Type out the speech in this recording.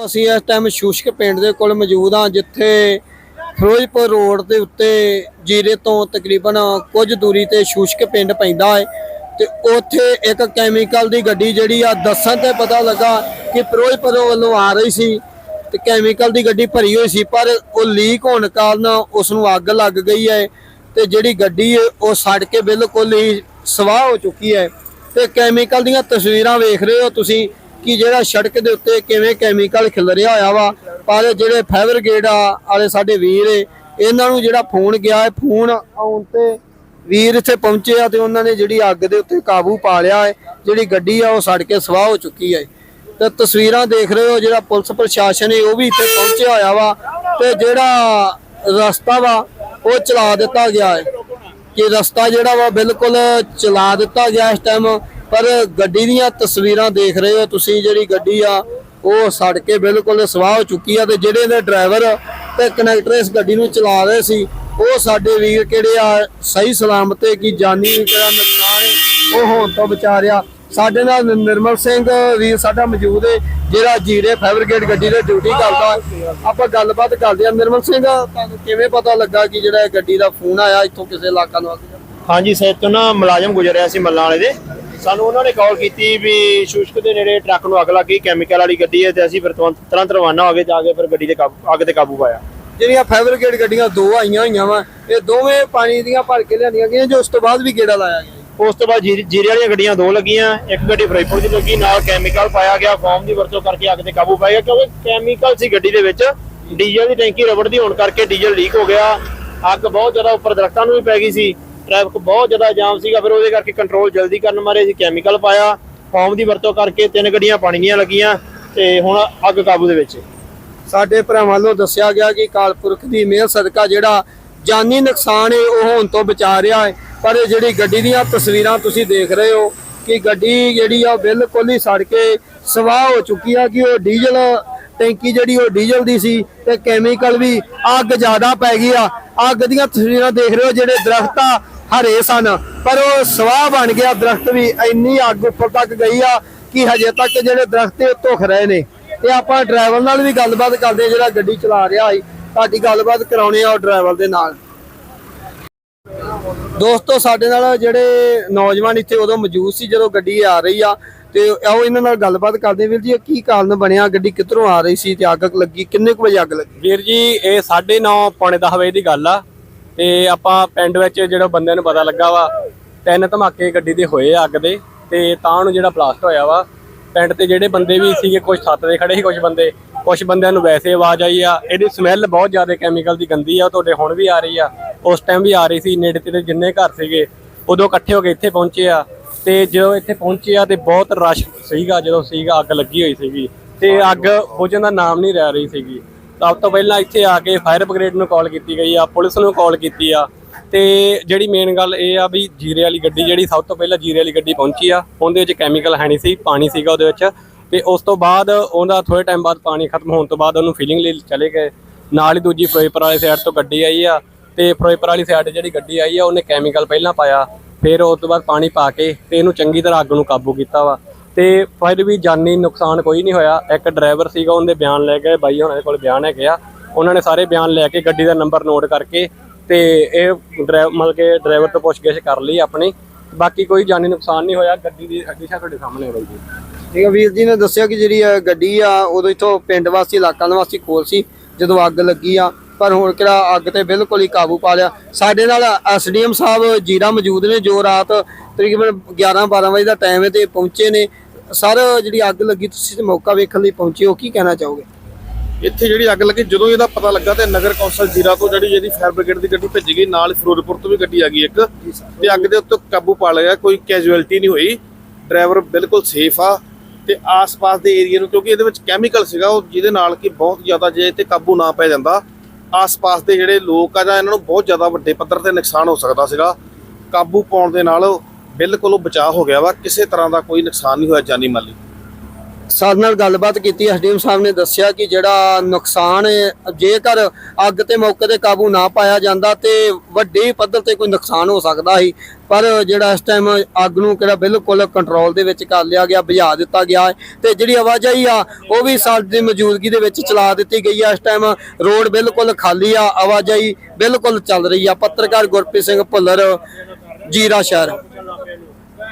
ਅਸੀਂ ਇਸ ਟਾਈਮ ਸ਼ੂਸ਼ਕ ਪਿੰਡ ਦੇ ਕੋਲ ਮੌਜੂਦ ਹਾਂ, ਜਿੱਥੇ ਫਿਰੋਜ਼ਪੁਰ ਰੋਡ ਦੇ ਉੱਤੇ ਜੀਰੇ ਤੋਂ ਤਕਰੀਬਨ ਕੁਝ ਦੂਰੀ ਤੇ ਸ਼ੂਸ਼ਕ ਪਿੰਡ ਪੈਂਦਾ ਹੈ ਤੇ ਉੱਥੇ ਇੱਕ ਕੈਮੀਕਲ ਦੀ ਗੱਡੀ ਜਿਹੜੀ ਆ ਦੱਸਣ ਤੇ ਪਤਾ ਲੱਗਾ ਕਿ ਫਿਰੋਜ਼ਪੁਰ ਵੱਲੋਂ ਆ ਰਹੀ ਸੀ ਤੇ ਕੈਮੀਕਲ ਦੀ ਗੱਡੀ ਭਰੀ ਹੋਈ ਸੀ, ਪਰ ਉਹ ਲੀਕ ਹੋਣ ਕਾਰਨ ਉਸ ਨੂੰ ਅੱਗ ਲੱਗ ਗਈ ਹੈ ਤੇ ਜਿਹੜੀ ਗੱਡੀ ਹੈ ਉਹ ਸੜ ਕੇ ਬਿਲਕੁਲ ਹੀ ਸਵਾਹ ਹੋ ਚੁੱਕੀ ਹੈ। ਤੇ ਕੈਮੀਕਲ ਦੀਆਂ ਤਸਵੀਰਾਂ ਵੇਖ ਰਹੇ ਹੋ ਤੁਸੀਂ ਕਿ ਜਿਹੜਾ ਸੜਕ ਦੇ ਉੱਤੇ ਕਿਵੇਂ ਕੈਮੀਕਲ ਖਿਲਰਿਆ ਹੋਇਆ ਵਾ ਪਰ ਜਿਹੜੇ ਫਾਇਰ ਗੇਟ ਆ ਵਾਲੇ ਸਾਡੇ ਵੀਰ ਏ, ਇਹਨਾਂ ਨੂੰ ਜਿਹੜਾ ਫੋਨ ਗਿਆ ਹੈ ਫੋਨ ਆਉਣ ਤੇ ਵੀਰ ਇੱਥੇ ਪਹੁੰਚੇ ਆ ਤੇ ਉਹਨਾਂ ਨੇ ਜਿਹੜੀ ਅੱਗ ਦੇ ਉੱਤੇ ਕਾਬੂ ਪਾ ਲਿਆ ਹੈ ਜਿਹੜੀ ਗੱਡੀ ਆ ਉਹ ਸੜ ਕੇ ਸਵਾਹ ਹੋ ਚੁੱਕੀ ਹੈ ਤੇ ਤਸਵੀਰਾਂ ਦੇਖ ਰਹੇ ਹੋ ਜਿਹੜਾ ਪੁਲਿਸ ਪ੍ਰਸ਼ਾਸਨ ਹੈ ਉਹ ਵੀ ਇੱਥੇ ਪਹੁੰਚਿਆ ਹੋਇਆ ਵਾ ਤੇ ਜਿਹੜਾ ਰਸਤਾ ਵਾ ਉਹ ਚਲਾ ਦਿੱਤਾ ਗਿਆ ਹੈ ਕਿ ਰਸਤਾ ਜਿਹੜਾ ਵਾ ਬਿਲਕੁਲ ਚਲਾ ਦਿੱਤਾ ਗਿਆ ਇਸ ਟਾਈਮ ਪਰ ਗੱਡੀ ਦੀਆਂ ਤਸਵੀਰਾਂ ਦੇਖ ਰਹੇ ਹੋ ਤੁਸੀਂ, ਜਿਹੜੀ ਗੱਡੀ ਆ, ਉਹ ਸੜ ਕੇ ਬਿਲਕੁਲ ਸਵਾਹ ਹੋ ਚੁੱਕੀ ਆ ਤੇ ਜਿਹੜੇ ਨੇ ਡਰਾਈਵਰ ਤੇ ਕਨੈਕਟਰ ਇਸ ਗੱਡੀ ਨੂੰ ਚਲਾ ਰਹੇ ਸੀ, ਉਹ ਸਾਡੇ ਵੀਰ ਕਿਹੜੇ ਆ, ਸਹੀ ਸਲਾਮਤ ਹੈ ਕਿ ਜਾਨੀ ਕਿਹੜਾ ਨੁਕਸਾਨ ਉਹ ਹੋਣ ਤੋਂ ਬਚਾ ਸਾਡੇ ਨਾਲ ਨਿਰਮਲ ਸਿੰਘ ਵੀਰ ਸਾਡਾ ਮੌਜੂਦ ਹੈ, ਜਿਹੜਾ ਜੀਰੇ ਫੈਬਰਿਕੇਟ ਗੱਡੀ ਦੇ ਡਿਊਟੀ ਕਰਦਾ। ਆਪਾਂ ਗੱਲਬਾਤ ਕਰਦੇ ਹਾਂ। ਨਿਰਮਲ ਸਿੰਘ, ਤੁਹਾਨੂੰ ਕਿਵੇਂ ਪਤਾ ਲੱਗਾ ਕਿ ਜਿਹੜਾ ਗੱਡੀ ਦਾ ਫੋਨ ਆਇਆ ਇੱਥੋਂ ਕਿਸੇ ਇਲਾਕਾ ਨੂੰ ਹਾਂਜੀ, ਸਰ ਤੋਂ ਨਾ ਮੁਲਾਜ਼ਮ ਗੁਜ਼ਰਿਆ ਸੀ ਮੱਲਾਂ ਵਾਲੇ ਦੇ। ਸਾਨੂੰ ਉਹਨਾਂ ਨੇ ਕਾਲ ਕੀਤੀ ਵੀ ਸ਼ੂਸ਼ਕ ਦੇ ਨੇੜੇ ਟਰੱਕ ਨੂੰ ਅੱਗ ਲੱਗ ਗਈ ਕੈਮੀਕਲ ਵਾਲੀ ਗੱਡੀ ਹੈ ਤੇ ਅਸੀਂ ਫਿਰ ਤੁਰੰਤ ਤੁਰੰਤ ਰਵਾਨਾ ਹੋ ਗਏ ਜਾ ਕੇ ਫਿਰ ਗੱਡੀ ਦੇ ਕਾਬੂ ਅੱਗ ਤੇ ਕਾਬੂ ਪਾਇਆ। ਜਿਹੜੀਆਂ ਫੈਬਰਿਕੇਟ ਗੱਡੀਆਂ ਦੋ ਆਈਆਂ ਹੋਈਆਂ ਵਾ ਇਹ ਦੋਵੇਂ ਪਾਣੀ ਦੀਆਂ ਭਰ ਕੇ ਲਿਆਂਦੀਆਂ ਗਈਆਂ ਜੋ ਉਸ ਤੋਂ ਬਾਅਦ ਵੀ ਗੇੜਾ ਲਾਇਆ ਗਿਆ ਉਸ ਤੋਂ ਬਾਅਦ ਜੀਰੇ ਵਾਲੀਆਂ ਗੱਡੀਆਂ ਦੋ ਲੱਗੀਆਂ ਇੱਕ ਗੱਡੀ ਫਰੀਦਕੋਟ ਦੀ ਲੱਗੀ ਨਾਲ ਕੈਮੀਕਲ ਪਾਇਆ ਗਿਆ ਫੋਮ ਦੀ ਵਰਤੋਂ ਕਰਕੇ ਅੱਗ ਤੇ ਕਾਬੂ ਪਾਇਆ ਕਿਉਂਕਿ ਕੈਮੀਕਲ ਸੀ ਗੱਡੀ ਦੇ ਵਿੱਚ ਡੀਜ਼ਲ ਦੀ ਟੈਂਕੀ ਰਬੜ ਦੀ ਹੋਣ ਕਰਕੇ ਡੀਜ਼ਲ ਲੀਕ ਹੋ ਗਿਆ ਅੱਗ ਬਹੁਤ ਜ਼ਿਆਦਾ ਉੱਪਰ ਦਰਖਤਾਂ ਨੂੰ ਵੀ ਪੈ ਗਈ ਸੀ। ਟ੍ਰੈਫਿਕ ਬਹੁਤ ਜ਼ਿਆਦਾ ਜਾਮ ਸੀਗਾ, ਫਿਰ ਉਹਦੇ ਕਰਕੇ ਕੰਟਰੋਲ ਜਲਦੀ ਕਰਨ ਮਾਰੇ, ਅਸੀਂ ਕੈਮੀਕਲ ਪਾਇਆ ਫੋਮ ਦੀ ਵਰਤੋਂ ਕਰਕੇ ਤਿੰਨ ਗੱਡੀਆਂ ਪਾਣੀ ਦੀਆਂ ਲੱਗੀਆਂ ਤੇ ਹੁਣ ਅੱਗ ਕਾਬੂ ਦੇ ਵਿੱਚ। ਸਾਡੇ ਭਰਾਵਾਂ ਵੱਲੋਂ ਦੱਸਿਆ ਗਿਆ ਕਿ ਕਾਲਪੁਰਖ ਦੀ ਮਿਹਰ ਸਦਕਾ ਜਿਹੜਾ ਜਾਨੀ ਨੁਕਸਾਨ ਹੈ ਉਹ ਹੋਣ ਤੋਂ ਬਚਾ ਰਿਹਾ ਹੈ ਪਰ ਇਹ ਜਿਹੜੀ ਗੱਡੀ ਦੀਆਂ ਤਸਵੀਰਾਂ ਤੁਸੀਂ ਦੇਖ ਰਹੇ ਹੋ ਕਿ ਗੱਡੀ ਜਿਹੜੀ ਆ, ਉਹ ਬਿਲਕੁਲ ਹੀ ਸੜ ਕੇ ਸਵਾਹ ਹੋ ਚੁੱਕੀ ਆ ਕਿ ਉਹ ਡੀਜ਼ਲ ਟੈਂਕੀ ਜਿਹੜੀ, ਉਹ ਡੀਜ਼ਲ ਦੀ ਸੀ ਤੇ ਕੈਮੀਕਲ ਵੀ ਅੱਗ ਜ਼ਿਆਦਾ ਪੈ ਗਈ ਆ। ਅੱਗ ਦੀਆਂ ਤਸਵੀਰਾਂ ਦੇਖ ਰਹੇ ਹੋ ਜਿਹੜੇ ਦਰਖਤ ਆ ਹਰੇ ਸਨ। ਪਰ ਉਹ ਸਵਾਹ ਬਣ ਗਿਆ, ਦਰਖਤ ਵੀ ਇੰਨੀ ਅੱਗ ਉੱਪਰ ਤੱਕ ਗਈ ਆ ਕਿ ਹਜੇ ਤੱਕ ਜਿਹੜੇ ਦਰਖਤ ਇਹ ਧੁਖ ਰਹੇ ਨੇ। ਤੇ ਆਪਾਂ ਡਰਾਈਵਰ ਨਾਲ ਵੀ ਗੱਲਬਾਤ ਕਰਦੇ ਜਿਹੜਾ ਗੱਡੀ ਚਲਾ ਰਿਹਾ ਸੀ। ਤੁਹਾਡੀ ਗੱਲਬਾਤ ਕਰਾਉਣੀ ਆ ਉਹ ਡਰਾਈਵਰ ਦੇ ਨਾਲ। ਦੋਸਤੋ, ਸਾਡੇ ਨਾਲ ਜਿਹੜੇ ਨੌਜਵਾਨ ਇੱਥੇ ਉਦੋਂ ਮੌਜੂਦ ਸੀ, ਜਦੋਂ ਗੱਡੀ ਆ ਰਹੀ ਆ, ਤੇ ਆਓ ਇਹਨਾਂ ਨਾਲ ਗੱਲਬਾਤ ਕਰਦੇ ਵੀਰ ਜੀ, ਇਹ ਕੀ ਕਾਰਨ ਬਣਿਆ? ਗੱਡੀ ਕਿੱਧਰੋਂ ਆ ਰਹੀ ਸੀ ਤੇ ਅੱਗ ਲੱਗੀ? ਕਿੰਨੇ ਕੁ ਵਜੇ ਅੱਗ ਲੱਗੀ? ਵੀਰ ਜੀ, ਇਹ 9:30 ਪੌਣੇ 10 ਵਜੇ ਦੀ ਗੱਲ ਆ। ਤੇ ਆਪਾਂ ਪਿੰਡ ਵਿੱਚ ਜਿਹੜਾ ਬੰਦਿਆਂ ਨੂੰ ਪਤਾ ਲੱਗਾ ਵਾ, ਤਿੰਨ ਧਮਾਕੇ ਗੱਡੀ ਦੇ ਹੋਏ ਆ ਅੱਗ ਦੇ, ਤੇ ਤਾਂ ਨੂੰ ਜਿਹੜਾ ਬਲਾਸਟ ਹੋਇਆ ਵਾ, ਪਿੰਡ ਤੇ ਜਿਹੜੇ ਬੰਦੇ ਵੀ ਸੀਗੇ ਕੁਝ ਛੱਤ ਦੇ ਖੜੇ ਸੀ ਕੁਝ ਬੰਦੇ ਕੁਝ ਬੰਦਿਆਂ ਨੂੰ ਵੈਸੇ ਆਵਾਜ਼ ਆਈ ਆ, ਇਹਦੀ ਸਮੈਲ ਬਹੁਤ ਜ਼ਿਆਦਾ ਕੈਮੀਕਲ ਦੀ ਗੰਦੀ ਆ ਤੁਹਾਡੇ ਹੁਣ ਵੀ ਆ ਰਹੀ ਆ, ਉਸ ਟਾਈਮ ਵੀ ਆ ਰਹੀ ਸੀ, ਨੇੜੇ ਤੇ ਜਿੰਨੇ ਘਰ ਸੀਗੇ, ਉਦੋਂ ਇਕੱਠੇ ਹੋ ਕੇ ਇੱਥੇ ਪਹੁੰਚੇ ਆ, ਤੇ ਜਦੋਂ ਇੱਥੇ ਪਹੁੰਚੇ ਆ, ਤੇ ਬਹੁਤ ਰਸ਼ ਸੀਗਾ, ਜਦੋਂ ਸੀਗਾ, ਅੱਗ ਲੱਗੀ ਹੋਈ ਸੀਗੀ, ਤੇ ਅੱਗ ਬੁਝਣ ਦਾ ਨਾਮ ਨਹੀਂ ਲੈ ਰਹੀ ਸੀਗੀ। ਸਭ ਤੋਂ ਪਹਿਲਾਂ ਇੱਥੇ ਆ ਕੇ ਫਾਇਰ ਬ੍ਰਿਗੇਡ ਨੂੰ ਕਾਲ ਕੀਤੀ ਗਈ ਆ, ਪੁਲਿਸ ਨੂੰ ਕਾਲ ਕੀਤੀ ਆ। ਤੇ ਜਿਹੜੀ ਮੇਨ ਗੱਲ ਇਹ ਆ ਵੀ ਜੀਰੇ ਵਾਲੀ ਗੱਡੀ ਜਿਹੜੀ ਸਭ ਤੋਂ ਪਹਿਲਾਂ ਜੀਰੇ ਵਾਲੀ ਗੱਡੀ ਪਹੁੰਚੀ ਆ, ਉਹਦੇ ਵਿੱਚ ਕੈਮੀਕਲ ਹੈ ਨਹੀਂ ਸੀ, ਪਾਣੀ ਸੀਗਾ ਉਹਦੇ ਵਿੱਚ। ਤੇ ਉਸ ਤੋਂ ਬਾਅਦ ਉਹਦਾ ਥੋੜੇ ਟਾਈਮ ਬਾਅਦ ਪਾਣੀ ਖਤਮ ਹੋਣ ਤੋਂ ਬਾਅਦ ਉਹਨੂੰ ਫਿਲਿੰਗ ਲਈ ਚਲੇ ਗਏ। ਨਾਲ ਹੀ ਦੂਜੀ ਫਿਰੋਜ਼ਪੁਰ ਵਾਲੀ ਸਾਈਡ ਤੋਂ ਗੱਡੀ ਆਈ ਆ। ਤੇ ਫਿਰੋਜ਼ਪੁਰ ਵਾਲੀ ਸਾਈਡ ਜਿਹੜੀ ਗੱਡੀ ਆਈ ਆ, ਉਹਨੇ ਕੈਮੀਕਲ ਪਹਿਲਾਂ ਪਾਇਆ। ਫਿਰ ਉਸ ਤੋਂ ਬਾਅਦ ਪਾਣੀ ਪਾ ਕੇ ਤੇ ਇਹਨੂੰ ਚੰਗੀ ਤਰ੍ਹਾਂ ਅੱਗ ਨੂੰ ਕਾਬੂ ਕੀਤਾ ਵਾ। ਤੇ ਫਿਰ ਵੀ ਜਾਨੀ ਨੁਕਸਾਨ ਕੋਈ ਨਹੀਂ ਹੋਇਆ। ਇੱਕ ਡਰਾਈਵਰ ਸੀਗਾ, ਉਹਦੇ ਬਿਆਨ ਲੈ ਕੇ ਬਾਈ ਹੋਣਾ ਦੇ ਕੋਲ ਬਿਆਨ ਹੈਗੇ ਆ। ਉਹਨਾਂ ਨੇ ਸਾਰੇ ਬਿਆਨ ਲੈ ਕੇ ਗੱਡੀ ਦਾ ਨੰਬਰ ਨੋਟ ਕਰਕੇ ਤੇ ਇਹ ਡਰਾਈਵਰ ਮਤਲਬ ਕਿ ਡਰਾਈਵਰ ਤੋਂ ਪੁੱਛਗਿੱਛ ਕਰ ਲਈ ਆਪਣੀ। ਬਾਕੀ ਕੋਈ ਜਾਨੀ ਨੁਕਸਾਨ ਨਹੀਂ ਹੋਇਆ। ਗੱਡੀ ਦੀ ਹੱਡੀਸ਼ਾ ਤੁਹਾਡੇ ਸਾਹਮਣੇ ਹੈ ਬਾਈ ਜੀ। ਠੀਕ ਹੈ ਵੀਰ ਜੀ, ਨੇ ਦੱਸਿਆ ਕਿ ਜਿਹੜੀ ਗੱਡੀ ਆ ਉਦੋਂ ਇੱਥੋਂ ਪਿੰਡ ਵਾਸੀ, ਇਲਾਕਾ ਨਿਵਾਸੀ ਕੋਲ ਸੀ, ਜਦੋਂ ਅੱਗ ਲੱਗੀ ਆ। ਪਰ ਹੁਣ ਕਿਹੜਾ ਅੱਗ ਤੇ ਬਿਲਕੁਲ ਹੀ ਕਾਬੂ ਪਾ ਲਿਆ। ਸਾਡੇ ਨਾਲ ਐਸਡੀਐਮ ਸਾਹਿਬ ਜੀਰਾ ਮੌਜੂਦ ਨੇ, ਜੋ ਰਾਤ ਤਕਰੀਬਨ 11 12 ਵਜੇ ਦਾ ਟਾਈਮ ਹੈ ਤੇ ਪਹੁੰਚੇ ਨੇ। ਸਰ ਜਿਹੜੀ ਅੱਗ ਲੱਗੀ ਤੁਸੀਂ ਤੇ ਮੌਕਾ ਵੇਖਣ ਲਈ ਪਹੁੰਚੇ ਹੋ ਕੀ ਕਹਿਣਾ ਚਾਹੋਗੇ? ਇੱਥੇ ਜਿਹੜੀ ਅੱਗ ਲੱਗੀ ਜਦੋਂ ਇਹਦਾ ਪਤਾ ਲੱਗਾ ਤੇ ਨਗਰ ਕੌਂਸਲ ਜੀਰਾ ਤੋਂ ਜਿਹੜੀ ਇਹਦੀ ਫਾਇਰ ਬ੍ਰਿਗੇਡ ਦੀ ਗੱਡੀ ਭੇਜੀ ਗਈ ਨਾਲ ਫਿਰੋਜ਼ਪੁਰ ਤੋਂ ਵੀ ਗੱਡੀ ਆ ਗਈ ਇੱਕ। ਤੇ ਅੱਗ ਦੇ ਉੱਤੇ ਕਾਬੂ ਪਾ ਲਿਆ ਕੋਈ ਕੈਜੂਅਲਟੀ ਨਹੀਂ ਹੋਈ। ਡਰਾਈਵਰ ਬਿਲਕੁਲ ਸੇਫ ਆ ਤੇ ਆਸ-ਪਾਸ ਦੇ ਏਰੀਆ ਨੂੰ ਕਿਉਂਕਿ ਇਹਦੇ ਵਿੱਚ ਕੈਮੀਕਲ ਸੀਗਾ ਉਹ ਜਿਹਦੇ ਨਾਲ ਕਿ ਬਹੁਤ ਜ਼ਿਆਦਾ ਜੇ ਤੇ ਕਾਬੂ ਨਾ ਪੈ ਜਾਂਦਾ ਆਸ-ਪਾਸ ਦੇ ਜਿਹੜੇ ਲੋਕ ਆ ਜਾਂ ਇਹਨਾਂ ਨੂੰ ਬਹੁਤ ਜ਼ਿਆਦਾ ਵੱਡੇ ਪੱਧਰ ਤੇ ਨੁਕਸਾਨ ਹੋ ਸਕਦਾ ਸੀਗਾ। ਕਾਬੂ ਪਾਉਣ ਦੇ ਨਾਲ ਬਿਲਕੁਲ ਉਹ ਬਚਾਅ ਹੋ ਗਿਆ ਵਾ, ਕਿਸੇ ਤਰ੍ਹਾਂ ਦਾ ਕੋਈ ਨੁਕਸਾਨ ਨਹੀਂ ਹੋਇਆ ਜਾਨੀ ਮਾਲੀ। ਸਾਡੇ ਨਾਲ ਗੱਲਬਾਤ ਕੀਤੀ ਐਸਡੀਐਮ ਸਾਹਿਬ ਨੇ ਦੱਸਿਆ ਕਿ ਜਿਹੜਾ ਨੁਕਸਾਨ ਜੇਕਰ ਅੱਗ ਤੇ ਮੌਕੇ ਤੇ ਕਾਬੂ ਨਾ ਪਾਇਆ ਜਾਂਦਾ ਤੇ ਵੱਡੇ ਪੱਧਰ ਤੇ ਕੋਈ ਨੁਕਸਾਨ ਹੋ ਸਕਦਾ ਸੀ, ਪਰ ਜਿਹੜਾ ਇਸ ਟਾਈਮ ਅੱਗ ਨੂੰ ਕਿਹੜਾ ਬਿਲਕੁਲ ਕੰਟਰੋਲ ਦੇ ਵਿੱਚ ਕਰ ਲਿਆ ਗਿਆ, ਬੁਝਾ ਦਿੱਤਾ ਗਿਆ ਤੇ ਜਿਹੜੀ ਆਵਾਜਾਈ ਆ, ਉਹ ਵੀ ਸਾਡੀ ਮੌਜੂਦਗੀ ਦੇ ਵਿੱਚ ਚਲਾ ਦਿੱਤੀ ਗਈ ਆ। ਇਸ ਟਾਈਮ ਰੋਡ ਬਿਲਕੁਲ ਖਾਲੀ ਆ, ਆਵਾਜਾਈ ਬਿਲਕੁਲ ਚੱਲ ਰਹੀ ਆ। ਪੱਤਰਕਾਰ ਗੁਰਪ੍ਰੀਤ ਸਿੰਘ ਭੁੱਲਰ ਜੀਰਾ ਸ਼ਹਿਰ।